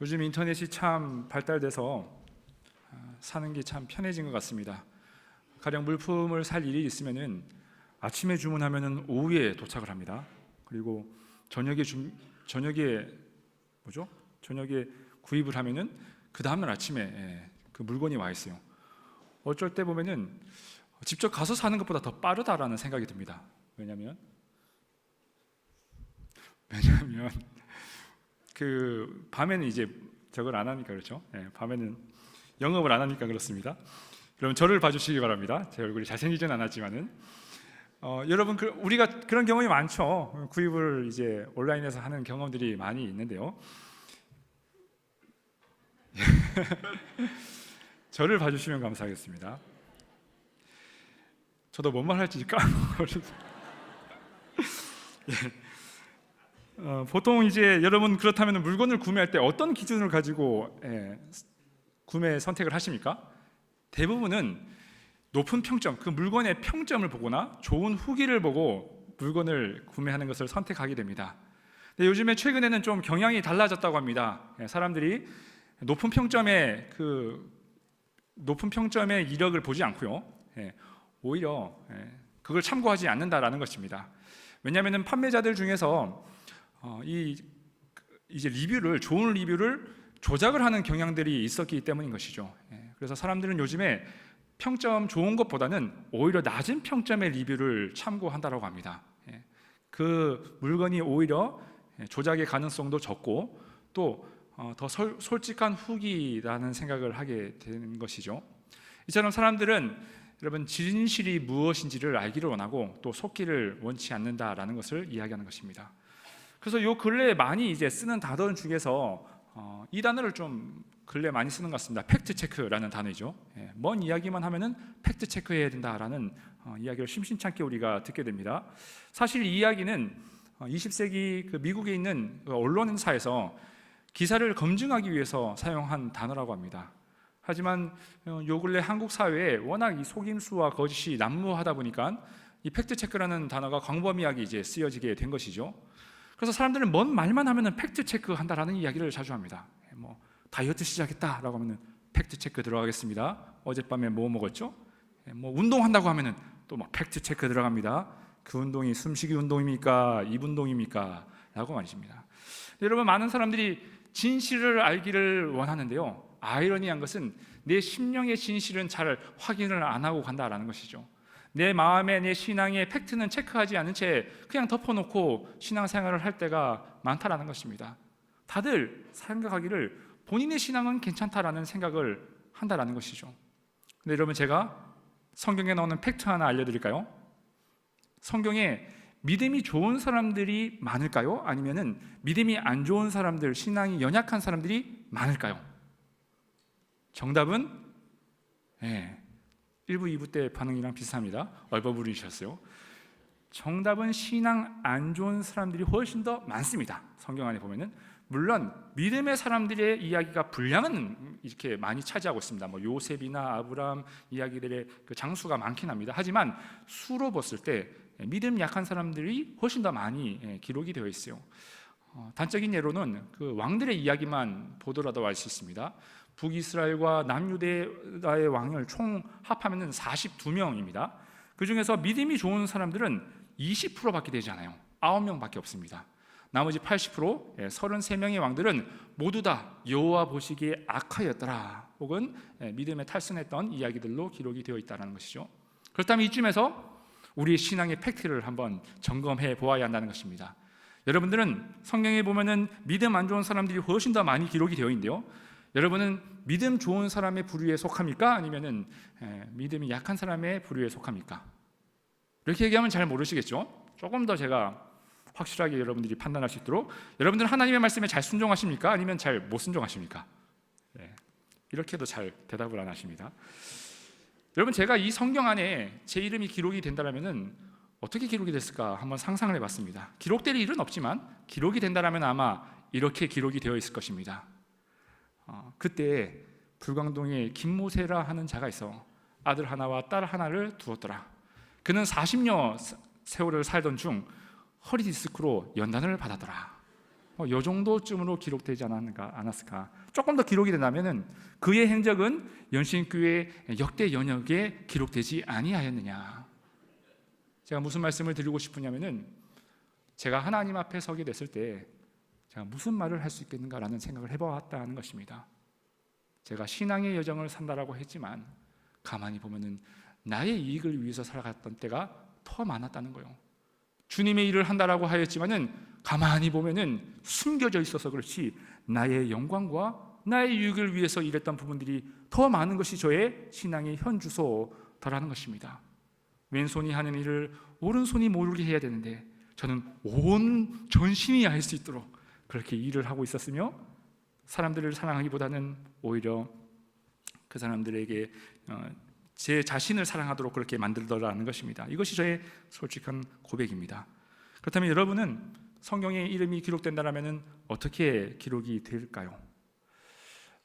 요즘 인터넷이 참 발달돼서 아, 사는 게 참 편해진 것 같습니다. 가령 물품을 살 일이 있으면은 아침에 주문하면은 오후에 도착을 합니다. 그리고 저녁에 주, 저녁에 뭐죠? 저녁에 구입을 하면은 그 다음날 아침에 예, 그 물건이 와 있어요. 어쩔 때 보면은 직접 가서 사는 것보다 더 빠르다라는 생각이 듭니다. 왜냐하면 왜냐하면 그 밤에는 이제 저걸 안 하니까 그렇죠. 예, 밤에는 영업을 안 하니까 그렇습니다. 그럼 저를 봐주시기 바랍니다. 제 얼굴이 잘생기진 않았지만은 어, 여러분 그, 우리가 그런 경험이 많죠. 구입을 이제 온라인에서 하는 경험들이 많이 있는데요. 저를 봐주시면 감사하겠습니다. 저도 뭔 말 할지 까먹었어요. 어, 보통 이제 여러분 그렇다면 물건을 구매할 때 어떤 기준을 가지고 예, 구매 선택을 하십니까? 대부분은 높은 평점, 그 물건의 평점을 보거나 좋은 후기를 보고 물건을 구매하는 것을 선택하게 됩니다. 근데 요즘에 최근에는 좀 경향이 달라졌다고 합니다. 예, 사람들이 높은 평점의 그 높은 평점의 이력을 보지 않고요. 예, 오히려 예, 그걸 참고하지 않는다라는 것입니다. 왜냐하면 판매자들 중에서 어, 이 이제 리뷰를 좋은 리뷰를 조작을 하는 경향들이 있었기 때문인 것이죠. 예, 그래서 사람들은 요즘에 평점 좋은 것보다는 오히려 낮은 평점의 리뷰를 참고한다라고 합니다. 예, 그 물건이 오히려 예, 조작의 가능성도 적고 또더 솔직한 후기라는 생각을 하게 되는 것이죠. 이처럼 사람들은 여러분 진실이 무엇인지를 알기를 원하고 또 속기를 원치 않는다라는 것을 이야기하는 것입니다. 그래서 요 근래에 많이 이제 쓰는 단어 중에서 어, 이 단어를 좀 근래 많이 쓰는 것 같습니다. 팩트 체크라는 단어이죠. 예, 먼 이야기만 하면은 팩트 체크해야 된다라는 어, 이야기를 심심찮게 우리가 듣게 됩니다. 사실 이 이야기는 어, 20세기 그 미국에 있는 그 언론사에서 기사를 검증하기 위해서 사용한 단어라고 합니다. 하지만 어, 요 근래 한국 사회에 워낙 이 속임수와 거짓이 난무하다 보니까 이 팩트 체크라는 단어가 광범위하게 이제 쓰여지게 된 것이죠. 그래서 사람들은 뭔 말만 하면은 팩트 체크 한다라는 이야기를 자주 합니다. 예, 뭐 다이어트 시작했다라고 하면은 팩트 체크 들어가겠습니다. 어젯밤에 뭐 먹었죠? 예, 뭐 운동한다고 하면은 또 막 팩트 체크 들어갑니다. 그 운동이 숨쉬기 운동입니까? 입 운동입니까? 라고 말입니다. 여러분 많은 사람들이 진실을 알기를 원하는데요. 아이러니한 것은 내 심령의 진실은 잘 확인을 안 하고 간다라는 것이죠. 내 마음에 내 신앙의 팩트는 체크하지 않은 채 그냥 덮어놓고 신앙생활을 할 때가 많다라는 것입니다. 다들 생각하기를 본인의 신앙은 괜찮다라는 생각을 한다라는 것이죠. 근데 여러분 제가 성경에 나오는 팩트 하나 알려드릴까요? 성경에 믿음이 좋은 사람들이 많을까요? 아니면은 믿음이 안 좋은 사람들, 신앙이 연약한 사람들이 많을까요? 정답은 예, 1부, 2부 때 반응이랑 비슷합니다. 얼버무리셨어요. 정답은 신앙 안 좋은 사람들이 훨씬 더 많습니다. 성경 안에 보면은 물론 믿음의 사람들의 이야기가 분량은 이렇게 많이 차지하고 있습니다. 뭐 요셉이나 아브라함 이야기들의 그 장수가 많긴 합니다. 하지만 수로 봤을 때 믿음 약한 사람들이 훨씬 더 많이 예, 기록이 되어 있어요. 어, 단적인 예로는 그 왕들의 이야기만 보더라도 알 수 있습니다. 북이스라엘과 남유대의 왕을 총 합하면 42명입니다. 그 중에서 믿음이 좋은 사람들은 20%밖에 되지 않아요. 9명밖에 없습니다. 나머지 80% 33명의 예, 왕들은 모두 다 여호와 보시기에 악하였더라. 혹은 예, 믿음에 탈선했던 이야기들로 기록이 되어 있다는 것이죠. 그렇다면 이쯤에서 우리의 신앙의 팩트를 한번 점검해 보아야 한다는 것입니다. 여러분들은 성경에 보면은 믿음 안 좋은 사람들이 훨씬 더 많이 기록이 되어 있는데요. 여러분은 믿음 좋은 사람의 부류에 속합니까? 아니면은 믿음이 약한 사람의 부류에 속합니까? 이렇게 얘기하면 잘 모르시겠죠? 조금 더 제가 확실하게 여러분들이 판단할 수 있도록 여러분들은 하나님의 말씀에 잘 순종하십니까? 아니면 잘 못 순종하십니까? 네. 이렇게도 잘 대답을 안 하십니다. 여러분 제가 이 성경 안에 제 이름이 기록이 된다면은 어떻게 기록이 됐을까 한번 상상을 해봤습니다. 기록될 일은 없지만 기록이 된다면 아마 이렇게 기록이 되어 있을 것입니다. 어, 그때 불광동에 김모세라 하는 자가 있어 아들 하나와 딸 하나를 두었더라. 그는 40년 세월을 살던 중 허리 디스크로 연단을 받았더라. 뭐, 요 정도쯤으로 기록되지 않았는가, 않았을까? 조금 더 기록이 된다면은 그의 행적은 연신교회 역대 연역에 기록되지 아니하였느냐? 제가 무슨 말씀을 드리고 싶으냐면은 제가 하나님 앞에 서게 됐을 때 제가 무슨 말을 할 수 있겠는가라는 생각을 해보았다는 것입니다. 제가 신앙의 여정을 산다라고 했지만 가만히 보면은 나의 이익을 위해서 살아갔던 때가 더 많았다는 거예요. 주님의 일을 한다라고 하였지만은 가만히 보면은 숨겨져 있어서 그렇지 나의 영광과 나의 유익을 위해서 일했던 부분들이 더 많은 것이 저의 신앙의 현 주소더라는 것입니다. 왼손이 하는 일을 오른손이 모르게 해야 되는데 저는 온 전신이 할 수 있도록 그렇게 일을 하고 있었으며 사람들을 사랑하기보다는 오히려 그 사람들에게 어, 제 자신을 사랑하도록 그렇게 만들더라는 것입니다. 이것이 저의 솔직한 고백입니다. 그렇다면 여러분은 성경에 이름이 기록된다라면 어떻게 기록이 될까요?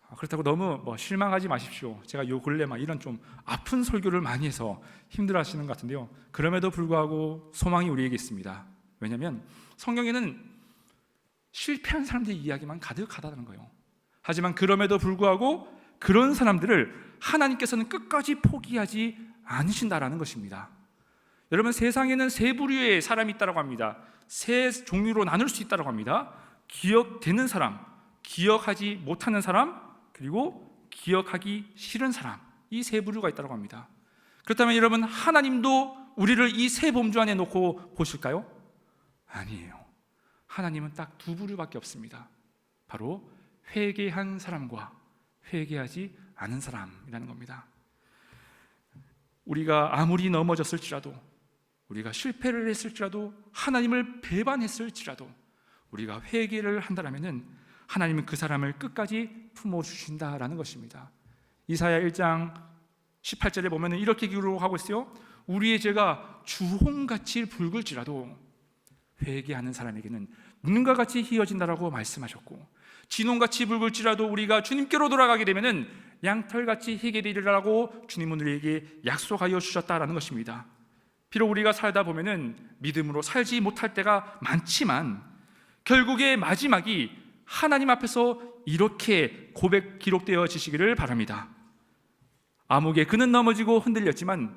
아, 그렇다고 너무 뭐 실망하지 마십시오. 제가 요 근래 막 이런 좀 아픈 설교를 많이 해서 힘들어하시는 것 같은데요. 그럼에도 불구하고 소망이 우리에게 있습니다. 왜냐하면 성경에는 실패한 사람들의 이야기만 가득하다는 거예요. 하지만 그럼에도 불구하고 그런 사람들을 하나님께서는 끝까지 포기하지 않으신다라는 것입니다. 여러분 세상에는 세 부류의 사람이 있다고 합니다. 세 종류로 나눌 수 있다고 합니다. 기억되는 사람, 기억하지 못하는 사람, 그리고 기억하기 싫은 사람. 이 세 부류가 있다고 합니다. 그렇다면 여러분 하나님도 우리를 이 세 범주 안에 놓고 보실까요? 아니에요. 하나님은 딱 두 부류밖에 없습니다. 바로 회개한 사람과 회개하지 않은 사람이라는 겁니다. 우리가 아무리 넘어졌을지라도 우리가 실패를 했을지라도 하나님을 배반했을지라도 우리가 회개를 한다라면은 하나님은 그 사람을 끝까지 품어 주신다라는 것입니다. 이사야 1장 18절에 보면은 이렇게 기록하고 있어요. 우리의 죄가 주홍같이 붉을지라도 회개하는 사람에게는 눈과 같이 희어진다라고 말씀하셨고 진홍같이 붉을지라도 우리가 주님께로 돌아가게 되면은 양털같이 희게 되리라고 주님은 우리에게 약속하여 주셨다라는 것입니다. 비록 우리가 살다 보면은 믿음으로 살지 못할 때가 많지만 결국의 마지막이 하나님 앞에서 이렇게 고백 기록되어 지시기를 바랍니다. 암흑에 그는 넘어지고 흔들렸지만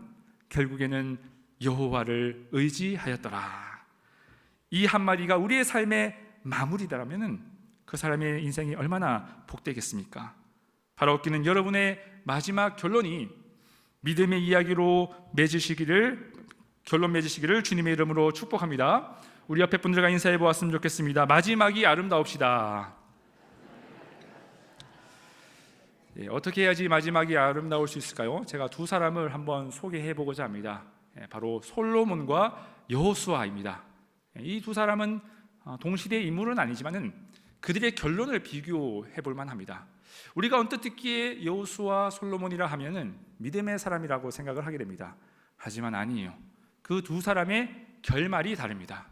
결국에는 여호와를 의지하였더라. 이 한마디가 우리의 삶의 마무리다라면은 그 사람의 인생이 얼마나 복되겠습니까? 바로 얻기는 여러분의 마지막 결론이 믿음의 이야기로 맺으시기를 결론 맺으시기를 주님의 이름으로 축복합니다. 우리 옆에 분들과 인사해 보았으면 좋겠습니다. 마지막이 아름다웁시다. 예, 어떻게 해야지 마지막이 아름다울 수 있을까요? 제가 두 사람을 한번 소개해 보고자 합니다. 예, 바로 솔로몬과 여호수아입니다. 예, 이두 사람은 어, 동시대 인물은 아니지만은 그들의 결론을 비교해 볼 만합니다. 우리가 언뜻 듣기에 여호수아 솔로몬이라 하면은 믿음의 사람이라고 생각을 하게 됩니다. 하지만 아니에요. 그 두 사람의 결말이 다릅니다.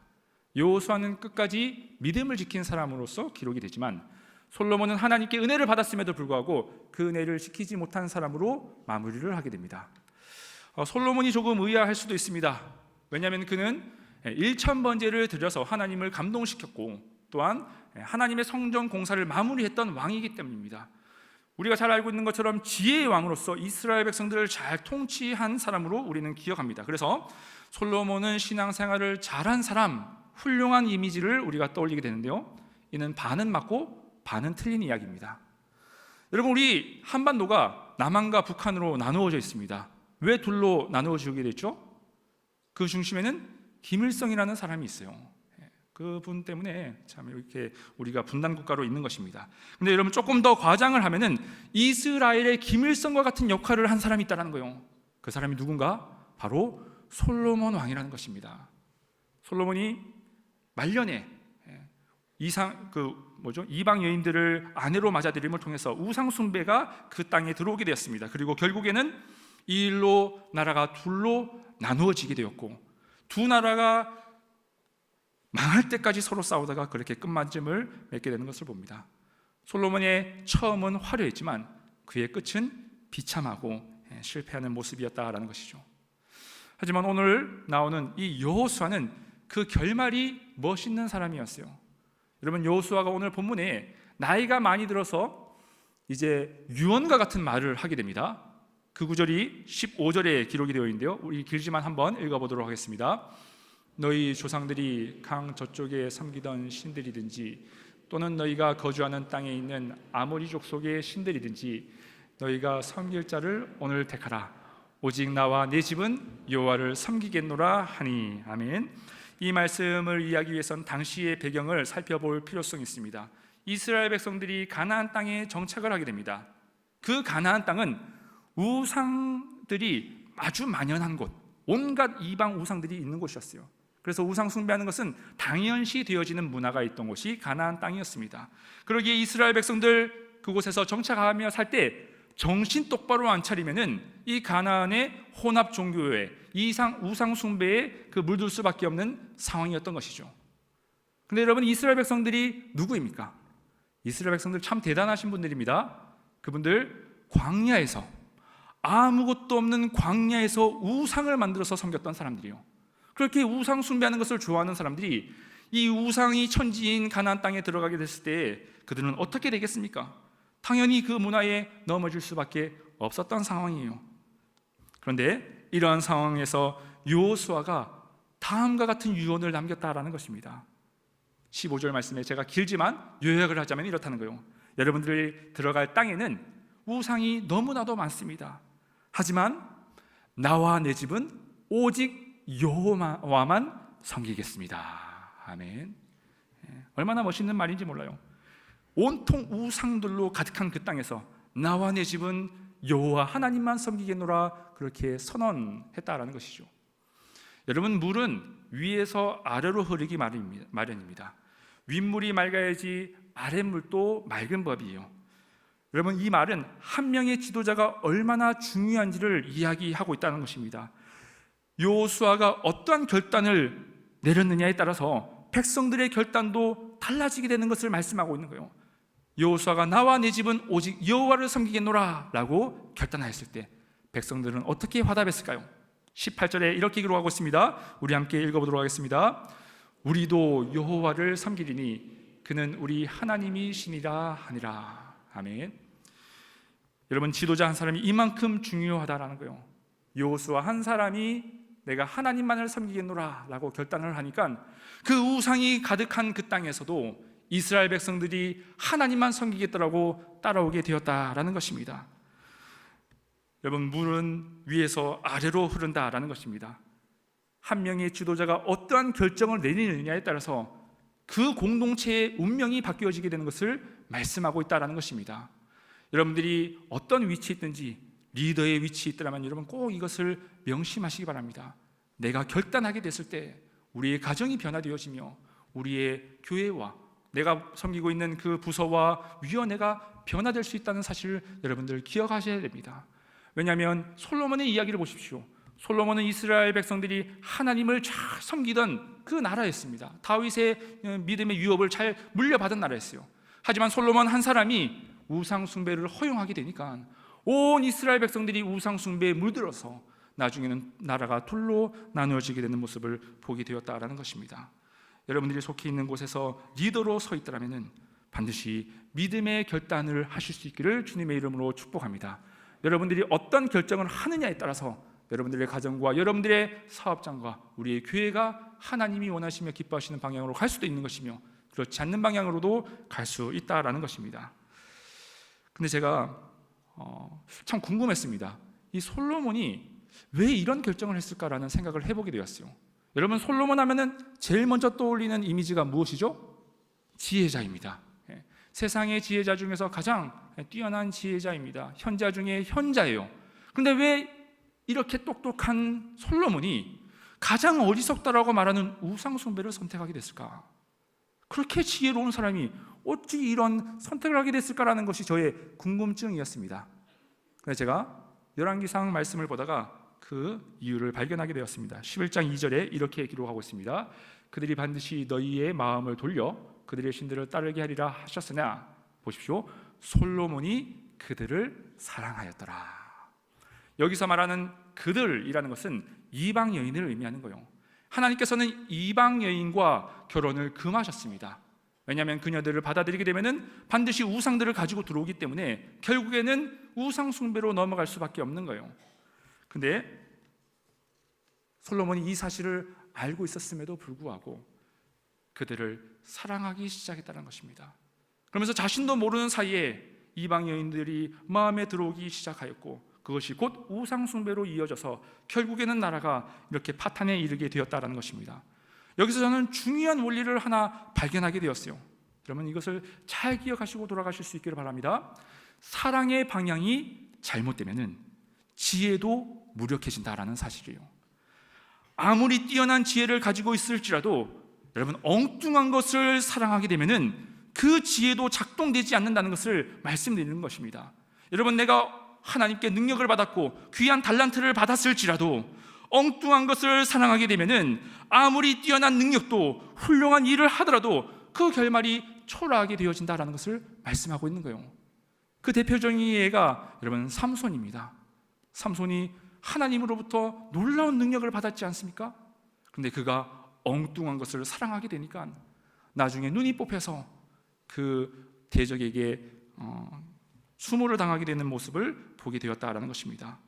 여호수아는 끝까지 믿음을 지킨 사람으로서 기록이 되지만 솔로몬은 하나님께 은혜를 받았음에도 불구하고 그 은혜를 지키지 못한 사람으로 마무리를 하게 됩니다. 어, 솔로몬이 조금 의아할 수도 있습니다. 왜냐하면 그는 1천 번제를 드려서 하나님을 감동시켰고 또한 하나님의 성전 공사를 마무리했던 왕이기 때문입니다. 우리가 잘 알고 있는 것처럼 지혜의 왕으로서 이스라엘 백성들을 잘 통치한 사람으로 우리는 기억합니다. 그래서 솔로몬은 신앙생활을 잘한 사람, 훌륭한 이미지를 우리가 떠올리게 되는데요. 이는 반은 맞고 반은 틀린 이야기입니다. 여러분 우리 한반도가 남한과 북한으로 나누어져 있습니다. 왜 둘로 나누어지게 됐죠? 그 중심에는 김일성이라는 사람이 있어요. 그분 때문에 참 이렇게 우리가 분단 국가로 있는 것입니다. 근데 여러분 조금 더 과장을 하면은 이스라엘의 김일성과 같은 역할을 한 사람이 있다는 거예요. 그 사람이 누군가? 바로 솔로몬 왕이라는 것입니다. 솔로몬이 말년에 이상 그 뭐죠? 이방 여인들을 아내로 맞아들임을 통해서 우상 숭배가 그 땅에 들어오게 되었습니다. 그리고 결국에는 이 일로 나라가 둘로 나누어지게 되었고 두 나라가 망할 때까지 서로 싸우다가 그렇게 끝맞음을 맺게 되는 것을 봅니다. 솔로몬의 처음은 화려했지만 그의 끝은 비참하고 예, 실패하는 모습이었다라는 것이죠. 하지만 오늘 나오는 이 여호수아는 그 결말이 멋있는 사람이었어요. 여러분 여호수아가 오늘 본문에 나이가 많이 들어서 이제 유언과 같은 말을 하게 됩니다. 그 구절이 15절에 기록이 되어 있는데요. 우리 길지만 한번 읽어보도록 하겠습니다. 너희 조상들이 강 저쪽에 섬기던 신들이든지 또는 너희가 거주하는 땅에 있는 아모리족 속의 신들이든지 너희가 섬길 자를 오늘 택하라. 오직 나와 내 집은 여호와를 섬기겠노라 하니 아멘. 이 말씀을 이해하기 위해선 당시의 배경을 살펴볼 필요성이 있습니다. 이스라엘 백성들이 가나안 땅에 정착을 하게 됩니다. 그 가나안 땅은 우상들이 아주 만연한 곳, 온갖 이방 우상들이 있는 곳이었어요. 그래서 우상 숭배하는 것은 당연시 되어지는 문화가 있던 곳이 가나안 땅이었습니다. 그러기에 이스라엘 백성들 그곳에서 정착하며 살 때 정신 똑바로 안 차리면은 이 가나안의 혼합 종교의 이상 우상 숭배에 그 물들 수밖에 없는 상황이었던 것이죠. 근데 여러분 이스라엘 백성들이 누구입니까? 이스라엘 백성들 참 대단하신 분들입니다. 그분들 광야에서 아무것도 없는 광야에서 우상을 만들어서 섬겼던 사람들이요. 그렇게 우상 숭배하는 것을 좋아하는 사람들이 이 우상이 천지인 가나안 땅에 들어가게 됐을 때 그들은 어떻게 되겠습니까? 당연히 그 문화에 넘어질 수밖에 없었던 상황이에요. 그런데 이러한 상황에서 요수아가 다음과 같은 유언을 남겼다라는 것입니다. 15절 말씀에 제가 길지만 요약을 하자면 이렇다는 거예요. 여러분들이 들어갈 땅에는 우상이 너무나도 많습니다. 하지만 나와 내 집은 오직 여호와만 섬기겠습니다. 아멘. 예, 얼마나 멋있는 말인지 몰라요. 온통 우상들로 가득한 그 땅에서 나와 내 집은 여호와 하나님만 섬기겠노라 그렇게 선언했다라는 것이죠. 여러분 물은 위에서 아래로 흐르기 마련입니다. 윗물이 맑아야지 아랫물도 맑은 법이에요. 여러분 이 말은 한 명의 지도자가 얼마나 중요한지를 이야기하고 있다는 것입니다. 요수아가 어떠한 결단을 내렸느냐에 따라서 백성들의 결단도 달라지게 되는 것을 말씀하고 있는 거예요. 여호수아가 나와 내 집은 오직 여호와를 섬기겠노라라고 결단하였을 때 백성들은 어떻게 화답했을까요? 18절에 이렇게 기록하고 있습니다. 우리 함께 읽어보도록 하겠습니다. 우리도 여호와를 섬기리니 그는 우리 하나님이시니라 하니라. 아멘. 여러분 지도자 한 사람이 이만큼 중요하다라는 거예요. 여호수아 한 사람이 내가 하나님만을 섬기겠노라라고 결단을 하니까 그 우상이 가득한 그 땅에서도 이스라엘 백성들이 하나님만 섬기겠다라고 따라오게 되었다라는 것입니다. 여러분 물은 위에서 아래로 흐른다라는 것입니다. 한 명의 지도자가 어떠한 결정을 내리느냐에 따라서 그 공동체의 운명이 바뀌어지게 되는 것을 말씀하고 있다라는 것입니다. 여러분들이 어떤 위치에 있든지 리더의 위치에 있더라면 여러분 꼭 이것을 명심하시기 바랍니다. 내가 결단하게 됐을 때 우리의 가정이 변화되어지며 우리의 교회와 내가 섬기고 있는 그 부서와 위원회가 변화될 수 있다는 사실을 여러분들 기억하셔야 됩니다. 왜냐하면 솔로몬의 이야기를 보십시오. 솔로몬은 이스라엘 백성들이 하나님을 잘 섬기던 그 나라였습니다. 다윗의 믿음의 유업을 잘 물려받은 나라였어요. 하지만 솔로몬 한 사람이 우상 숭배를 허용하게 되니까 온 이스라엘 백성들이 우상 숭배에 물들어서 나중에는 나라가 둘로 나누어지게 되는 모습을 보게 되었다라는 것입니다. 여러분들이 속해 있는 곳에서 리더로 서 있더라면은 반드시 믿음의 결단을 하실 수 있기를 주님의 이름으로 축복합니다. 여러분들이 어떤 결정을 하느냐에 따라서 여러분들의 가정과 여러분들의 사업장과 우리의 교회가 하나님이 원하시며 기뻐하시는 방향으로 갈 수도 있는 것이며 그렇지 않는 방향으로도 갈 수 있다라는 것입니다. 근데 제가 어, 참 궁금했습니다. 이 솔로몬이 왜 이런 결정을 했을까라는 생각을 해보게 되었어요. 여러분 솔로몬 하면은 제일 먼저 떠올리는 이미지가 무엇이죠? 지혜자입니다. 예. 세상의 지혜자 중에서 가장 뛰어난 지혜자입니다. 현자 중에 현자예요. 근데 왜 이렇게 똑똑한 솔로몬이 가장 어리석다라고 말하는 우상 숭배를 선택하게 됐을까? 그렇게 지혜로운 사람이 어찌 이런 선택을 하게 됐을까라는 것이 저의 궁금증이었습니다. 그래서 제가 열왕기상 말씀을 보다가 그 이유를 발견하게 되었습니다. 11장 2절에 이렇게 기록하고 있습니다. 그들이 반드시 너희의 마음을 돌려 그들의 신들을 따르게 하리라 하셨으나 보십시오. 솔로몬이 그들을 사랑하였더라. 여기서 말하는 그들이라는 것은 이방 여인을 의미하는 거예요. 하나님께서는 이방 여인과 결혼을 금하셨습니다. 왜냐하면 그녀들을 받아들이게 되면은 반드시 우상들을 가지고 들어오기 때문에 결국에는 우상 숭배로 넘어갈 수밖에 없는 거예요. 근데 솔로몬이 이 사실을 알고 있었음에도 불구하고 그들을 사랑하기 시작했다는 것입니다. 그러면서 자신도 모르는 사이에 이방 여인들이 마음에 들어오기 시작하였고 그것이 곧 우상 숭배로 이어져서 결국에는 나라가 이렇게 파탄에 이르게 되었다라는 것입니다. 여기서 저는 중요한 원리를 하나 발견하게 되었어요. 여러분 이것을 잘 기억하시고 돌아가실 수 있기를 바랍니다. 사랑의 방향이 잘못되면은 지혜도 무력해진다라는 사실이에요. 아무리 뛰어난 지혜를 가지고 있을지라도 여러분 엉뚱한 것을 사랑하게 되면은 그 지혜도 작동되지 않는다는 것을 말씀드리는 것입니다. 여러분 내가 하나님께 능력을 받았고 귀한 달란트를 받았을지라도 엉뚱한 것을 사랑하게 되면은 아무리 뛰어난 능력도 훌륭한 일을 하더라도 그 결말이 초라하게 되어진다라는 것을 말씀하고 있는 거예요. 그 대표적인 예가 여러분 삼손입니다. 삼손이 하나님으로부터 놀라운 능력을 받았지 않습니까? 근데 그가 엉뚱한 것을 사랑하게 되니까 나중에 눈이 뽑혀서 그 대적에게 어, 수모를 당하게 되는 모습을 보게 되었다라는 것입니다.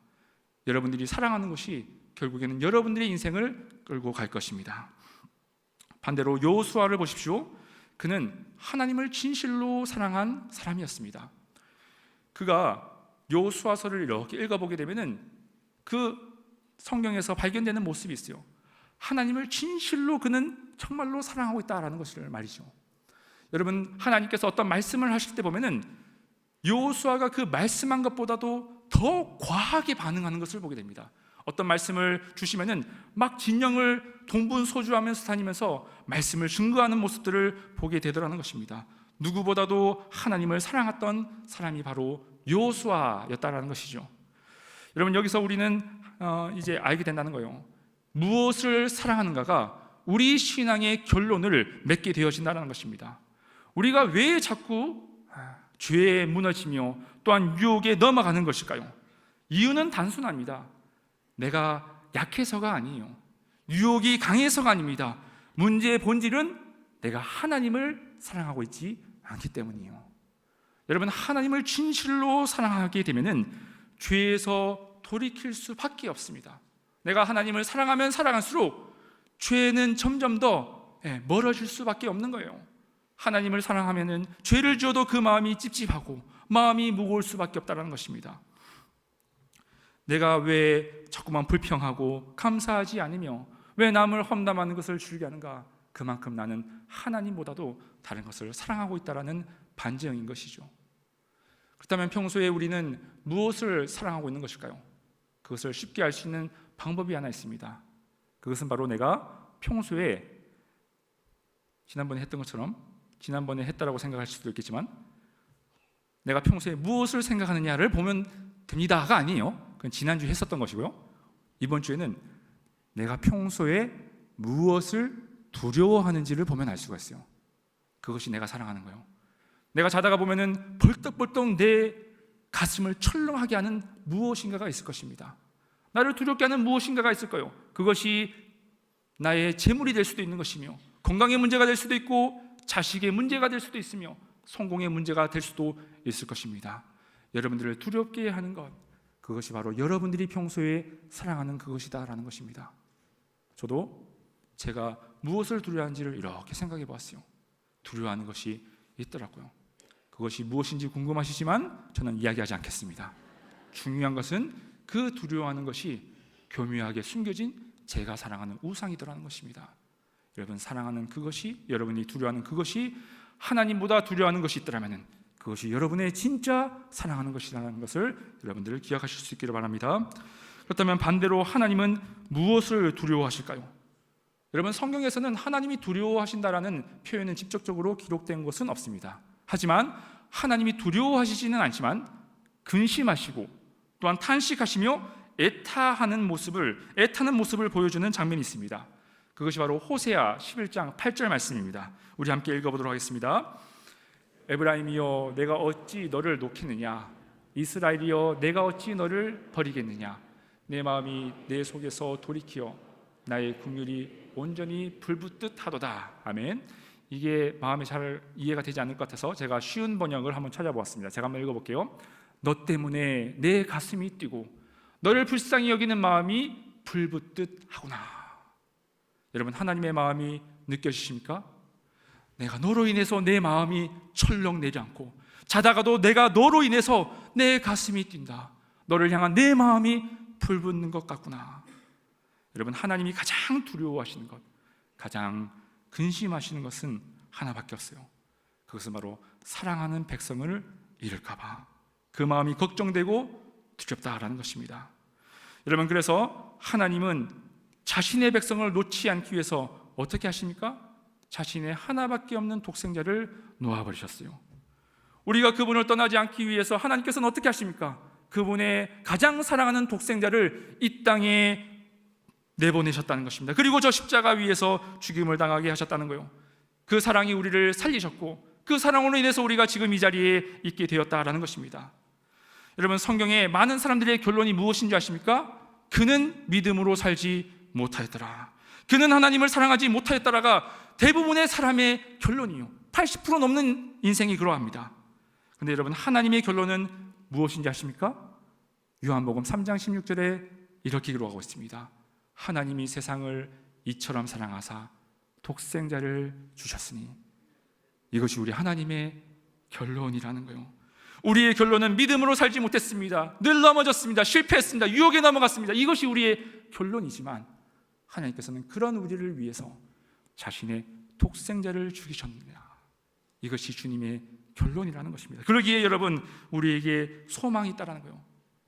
여러분들이 사랑하는 것이 결국에는 여러분들의 인생을 끌고 갈 것입니다. 반대로 요수아를 보십시오. 그는 하나님을 진실로 사랑한 사람이었습니다. 그가 요수아서를 이렇게 읽어보게 되면은 그 성경에서 발견되는 모습이 있어요. 하나님을 진실로 그는 정말로 사랑하고 있다라는 것을 말이죠. 여러분 하나님께서 어떤 말씀을 하실 때 보면은 요수아가 그 말씀한 것보다도 더 과하게 반응하는 것을 보게 됩니다. 어떤 말씀을 주시면은 막 진영을 동분소주하면서 다니면서 말씀을 증거하는 모습들을 보게 되더라는 것입니다. 누구보다도 하나님을 사랑했던 사람이 바로 요수아였다라는 것이죠. 여러분 여기서 우리는 어, 이제 알게 된다는 거예요. 무엇을 사랑하는가가 우리 신앙의 결론을 맺게 되어진다는 것입니다. 우리가 왜 자꾸 죄에 무너지며 또한 유혹에 넘어가는 것일까요? 이유는 단순합니다. 내가 약해서가 아니에요. 유혹이 강해서가 아닙니다. 문제의 본질은 내가 하나님을 사랑하고 있지 않기 때문이에요. 여러분 하나님을 진실로 사랑하게 되면은 죄에서 돌이킬 수밖에 없습니다. 내가 하나님을 사랑하면 사랑할수록 죄는 점점 더 예, 멀어질 수밖에 없는 거예요. 하나님을 사랑하면은 죄를 지어도 그 마음이 찝찝하고 마음이 무거울 수밖에 없다는 것입니다. 내가 왜 자꾸만 불평하고 감사하지 않으며 왜 남을 험담하는 것을 즐겨하는가? 그만큼 나는 하나님보다도 다른 것을 사랑하고 있다라는 반증인 것이죠. 그렇다면 평소에 우리는 무엇을 사랑하고 있는 것일까요? 그것을 쉽게 알 수 있는 방법이 하나 있습니다. 그것은 바로 내가 평소에 지난번에 했던 것처럼 지난번에 했다라고 생각할 수도 있겠지만 내가 평소에 무엇을 생각하느냐를 보면 됩니다가 아니에요. 그건 지난주에 했었던 것이고요. 이번 주에는 내가 평소에 무엇을 두려워하는지를 보면 알 수가 있어요. 그것이 내가 사랑하는 거예요. 내가 자다가 보면은 벌떡벌떡 내 가슴을 철렁하게 하는 무엇인가가 있을 것입니다. 나를 두렵게 하는 무엇인가가 있을 거예요. 그것이 나의 재물이 될 수도 있는 것이며 건강의 문제가 될 수도 있고 자식의 문제가 될 수도 있으며 성공의 문제가 될 수도 있을 것입니다. 여러분들을 두렵게 하는 것 그것이 바로 여러분들이 평소에 사랑하는 그것이다라는 것입니다. 저도 제가 무엇을 두려워하는지를 이렇게 생각해 보았어요. 두려워하는 것이 있더라고요. 그것이 무엇인지 궁금하시지만 저는 이야기하지 않겠습니다. 중요한 것은 그 두려워하는 것이 교묘하게 숨겨진 제가 사랑하는 우상이더라는 것입니다. 여러분 사랑하는 그것이 여러분이 두려워하는 그것이 하나님보다 두려워하는 것이 있더라면 그것이 여러분의 진짜 사랑하는 것이라는 것을 여러분들 기억하실 수 있기를 바랍니다. 그렇다면 반대로 하나님은 무엇을 두려워하실까요? 여러분 성경에서는 하나님이 두려워하신다라는 표현은 직접적으로 기록된 것은 없습니다. 하지만 하나님이 두려워하시지는 않지만 근심하시고 또한 탄식하시며 애타하는 모습을 애타는 모습을 보여주는 장면이 있습니다. 그것이 바로 호세아 11장 8절 말씀입니다. 우리 함께 읽어보도록 하겠습니다. 에브라임이여 내가 어찌 너를 놓겠느냐 이스라엘이여 내가 어찌 너를 버리겠느냐 내 마음이 내 속에서 돌이키어 나의 국률이 온전히 불붙듯 하도다 아멘 이게 마음에 잘 이해가 되지 않을 것 같아서 제가 쉬운 번역을 한번 찾아보았습니다. 제가 한번 읽어볼게요. 너 때문에 내 가슴이 뛰고 너를 불쌍히 여기는 마음이 불붙듯 하구나. 여러분 하나님의 마음이 느껴지십니까? 내가 너로 인해서 내 마음이 철렁 내려앉고 자다가도 내가 너로 인해서 내 가슴이 뛴다. 너를 향한 내 마음이 불붙는 것 같구나. 여러분 하나님이 가장 두려워하시는 것, 가장 근심하시는 것은 하나밖에 없어요. 그것은 바로 사랑하는 백성을 잃을까 봐 그 마음이 걱정되고 두렵다라는 것입니다. 여러분 그래서 하나님은 자신의 백성을 놓지 않기 위해서 어떻게 하십니까? 자신의 하나밖에 없는 독생자를 놓아버리셨어요. 우리가 그분을 떠나지 않기 위해서 하나님께서는 어떻게 하십니까? 그분의 가장 사랑하는 독생자를 이 땅에 내보내셨다는 것입니다. 그리고 저 십자가 위에서 죽임을 당하게 하셨다는 거예요. 그 사랑이 우리를 살리셨고 그 사랑으로 인해서 우리가 지금 이 자리에 있게 되었다라는 것입니다. 여러분 성경에 많은 사람들의 결론이 무엇인지 아십니까? 그는 믿음으로 살지 못하였더라. 그는 하나님을 사랑하지 못하였더라가 대부분의 사람의 결론이요. 80% 넘는 인생이 그러합니다. 근데 여러분 하나님의 결론은 무엇인지 아십니까? 요한복음 3장 16절에 이렇게 기록하고 있습니다. 하나님이 세상을 이처럼 사랑하사 독생자를 주셨으니 이것이 우리 하나님의 결론이라는 거예요. 우리의 결론은 믿음으로 살지 못했습니다. 늘 넘어졌습니다. 실패했습니다. 유혹에 넘어갔습니다. 이것이 우리의 결론이지만 하나님께서는 그런 우리를 위해서 자신의 독생자를 죽이셨느냐. 이것이 주님의 결론이라는 것입니다. 그러기에 여러분 우리에게 소망이 있다라는 거예요.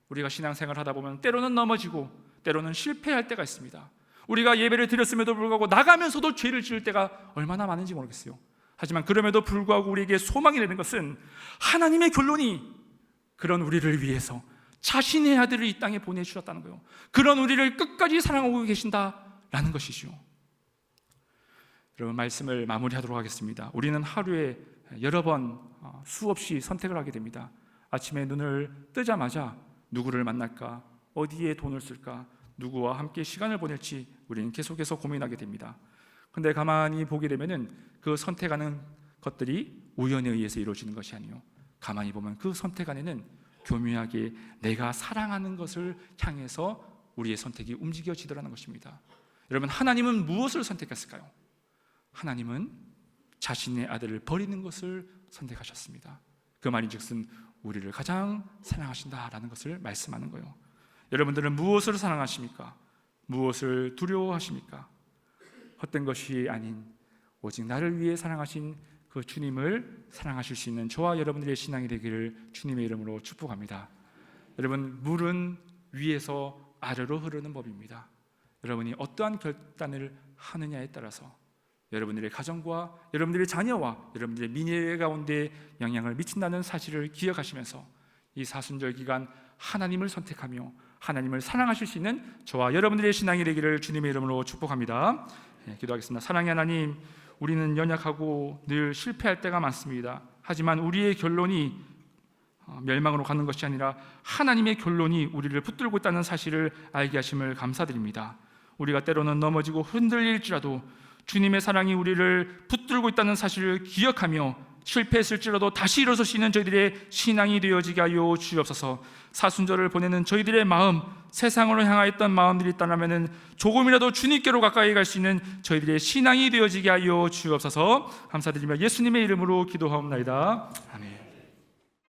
우리가 신앙생활 하다 보면 때로는 넘어지고 때로는 실패할 때가 있습니다. 우리가 예배를 드렸음에도 불구하고 나가면서도 죄를 지을 때가 얼마나 많은지 모르겠어요. 하지만 그럼에도 불구하고 우리에게 소망이 되는 것은 하나님의 결론이 그런 우리를 위해서 자신의 아들을 이 땅에 보내주셨다는 거예요. 그런 우리를 끝까지 사랑하고 계신다 라는 것이죠. 여러분 말씀을 마무리하도록 하겠습니다. 우리는 하루에 여러 번 어, 수없이 선택을 하게 됩니다. 아침에 눈을 뜨자마자 누구를 만날까, 어디에 돈을 쓸까, 누구와 함께 시간을 보낼지 우리는 계속해서 고민하게 됩니다. 근데 가만히 보게 되면은 그 선택하는 것들이 우연에 의해서 이루어지는 것이 아니요. 가만히 보면 그 선택 안에는 교묘하게 내가 사랑하는 것을 향해서 우리의 선택이 움직여지더라는 것입니다. 여러분 하나님은 무엇을 선택했을까요? 하나님은 자신의 아들을 버리는 것을 선택하셨습니다. 그 말인즉슨 우리를 가장 사랑하신다라는 것을 말씀하는 거예요. 여러분들은 무엇을 사랑하십니까? 무엇을 두려워하십니까? 헛된 것이 아닌 오직 나를 위해 사랑하신 그 주님을 사랑하실 수 있는 저와 여러분들의 신앙이 되기를 주님의 이름으로 축복합니다. 여러분 물은 위에서 아래로 흐르는 법입니다. 여러분이 어떠한 결단을 하느냐에 따라서 여러분들의 가정과 여러분들의 자녀와 여러분들의 미래 가운데 영향을 미친다는 사실을 기억하시면서 이 사순절 기간 하나님을 선택하며 하나님을 사랑하실 수 있는 저와 여러분들의 신앙이 되기를 주님의 이름으로 축복합니다. 네, 기도하겠습니다. 사랑의 하나님, 우리는 연약하고 늘 실패할 때가 많습니다. 하지만 우리의 결론이 어, 멸망으로 가는 것이 아니라 하나님의 결론이 우리를 붙들고 있다는 사실을 알게 하심을 감사드립니다. 우리가 때로는 넘어지고 흔들릴지라도 주님의 사랑이 우리를 붙들고 있다는 사실을 기억하며 실패했을지라도 다시 있는 저희들의 신앙이 되어지게 하여 주옵소서. 사순절을 보내는 저희들의 마음, 세상으로 향하였던 마음들이 있다면 조금이라도 주님께로 가까이 갈 수 있는 저희들의 신앙이 되어지게 하여 주옵소서. 감사드리며 예수님의 이름으로 기도하옵나이다. 아멘.